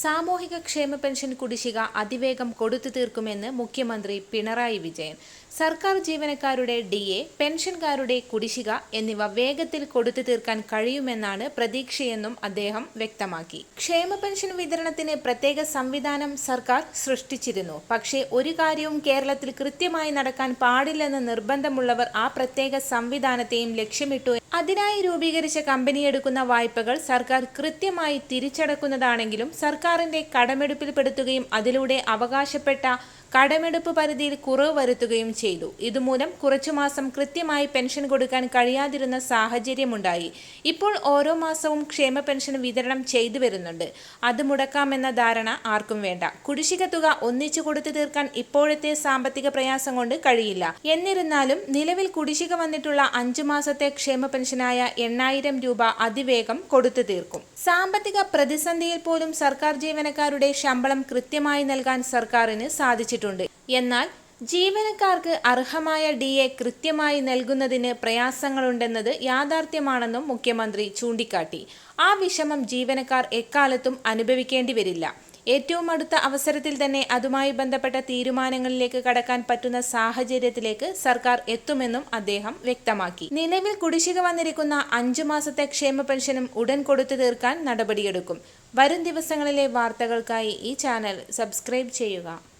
സാമൂഹിക ക്ഷേമ പെൻഷൻ കുടിശ്ശിക അതിവേഗം കൊടുത്തു തീർക്കുമെന്ന് മുഖ്യമന്ത്രി പിണറായി വിജയൻ. സർക്കാർ ജീവനക്കാരുടെ ഡി എ പെൻഷൻകാരുടെ കുടിശ്ശിക എന്നിവ വേഗത്തിൽ കൊടുത്തു തീർക്കാൻ കഴിയുമെന്നാണ് പ്രതീക്ഷയെന്നും അദ്ദേഹം വ്യക്തമാക്കി. ക്ഷേമ പെൻഷൻ വിതരണത്തിന് പ്രത്യേക സംവിധാനം സർക്കാർ സൃഷ്ടിച്ചിരുന്നു. പക്ഷേ ഒരു കാര്യവും കേരളത്തിൽ കൃത്യമായി നടക്കാൻ പാടില്ലെന്ന് നിർബന്ധമുള്ളവർ ആ പ്രത്യേക സംവിധാനത്തെയും ലക്ഷ്യമിട്ടു. അതിനായി രൂപീകരിച്ച കമ്പനിയെടുക്കുന്ന വായ്പകൾ സർക്കാർ കൃത്യമായി തിരിച്ചടക്കുന്നതാണെങ്കിലും സർക്കാരിന്റെ കടമെടുപ്പിൽപ്പെടുത്തുകയും അതിലൂടെ അവകാശപ്പെട്ട കടമെടുപ്പ് പരിധിയിൽ കുറവ് വരുത്തുകയും ചെയ്തു. ഇതുമൂലം കുറച്ചു മാസം കൃത്യമായി പെൻഷൻ കൊടുക്കാൻ കഴിയാതിരുന്ന സാഹചര്യമുണ്ടായി. ഇപ്പോൾ ഓരോ മാസവും ക്ഷേമ പെൻഷൻ വിതരണം ചെയ്തു വരുന്നുണ്ട്. അത് മുടക്കാമെന്ന ധാരണ ആർക്കും വേണ്ട. കുടിശ്ശിക തുക ഒന്നിച്ചു കൊടുത്തു തീർക്കാൻ ഇപ്പോഴത്തെ സാമ്പത്തിക പ്രയാസം കൊണ്ട് കഴിയില്ല. എന്നിരുന്നാലും നിലവിൽ കുടിശ്ശിക വന്നിട്ടുള്ള അഞ്ചു മാസത്തെ ക്ഷേമ പെൻഷനായ എണ്ണായിരം രൂപ അതിവേഗം കൊടുത്തു തീർക്കും. സാമ്പത്തിക പ്രതിസന്ധിയിൽ പോലും സർക്കാർ ജീവനക്കാരുടെ ശമ്പളം കൃത്യമായി നൽകാൻ സർക്കാരിന് സാധിച്ചിട്ടുണ്ട് എന്നാൽ ജീവനക്കാർക്ക് അർഹമായ ഡി എ കൃത്യമായി നൽകുന്നതിന് പ്രയാസങ്ങളുണ്ടെന്നത് യാഥാർത്ഥ്യമാണെന്നും മുഖ്യമന്ത്രി ചൂണ്ടിക്കാട്ടി. ആ വിഷമം ജീവനക്കാർ എക്കാലത്തും അനുഭവിക്കേണ്ടി വരില്ല. ഏറ്റവും അടുത്ത അവസരത്തിൽ തന്നെ അതുമായി ബന്ധപ്പെട്ട തീരുമാനങ്ങളിലേക്ക് കടക്കാൻ പറ്റുന്ന സാഹചര്യത്തിലേക്ക് സർക്കാർ എത്തുമെന്നും അദ്ദേഹം വ്യക്തമാക്കി. നിലവിൽ കുടിശ്ശിക വന്നിരിക്കുന്ന അഞ്ചു മാസത്തെ ക്ഷേമ പെൻഷനും ഉടൻ കൊടുത്തു തീർക്കാൻ നടപടിയെടുക്കും. വരും ദിവസങ്ങളിലെ വാർത്തകൾക്കായി ഈ ചാനൽ സബ്സ്ക്രൈബ് ചെയ്യുക.